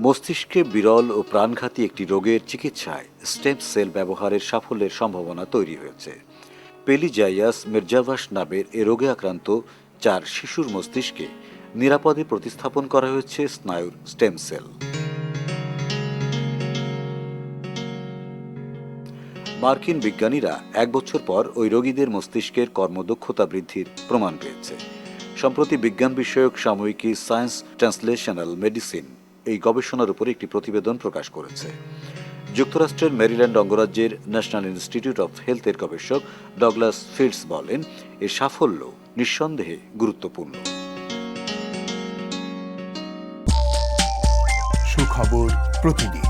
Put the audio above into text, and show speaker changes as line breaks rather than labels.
মস্তিষ্কে বিরল ও প্রাণঘাতী একটি রোগের চিকিৎসায় স্টেম সেল ব্যবহারের সাফল্যের সম্ভাবনা তৈরি হয়েছে। পেলিজাইয়াস মির্জাভাস নামের এ রোগে আক্রান্ত চার শিশুর মস্তিষ্কে নিরাপদে প্রতিস্থাপন করা হয়েছে স্নায়ুর স্টেম সেল। মার্কিন বিজ্ঞানীরা এক বছর পর ওই রোগীদের মস্তিষ্কের কর্মদক্ষতা বৃদ্ধির প্রমাণ পেয়েছে। সম্প্রতি বিজ্ঞান বিষয়ক সাময়িকী সায়েন্স ট্রান্সলেশনাল মেডিসিন এই গবেষণার উপর একটি প্রতিবেদন প্রকাশ করেছে। যুক্তরাষ্ট্রের মেরিল্যান্ড অঙ্গরাজ্যের ন্যাশনাল ইনস্টিটিউট অফ হেলথের গবেষক ডগলাস ফিল্ডস বলেন, এর সাফল্য নিঃসন্দেহে গুরুত্বপূর্ণ।
সুখবর প্রতিদিন।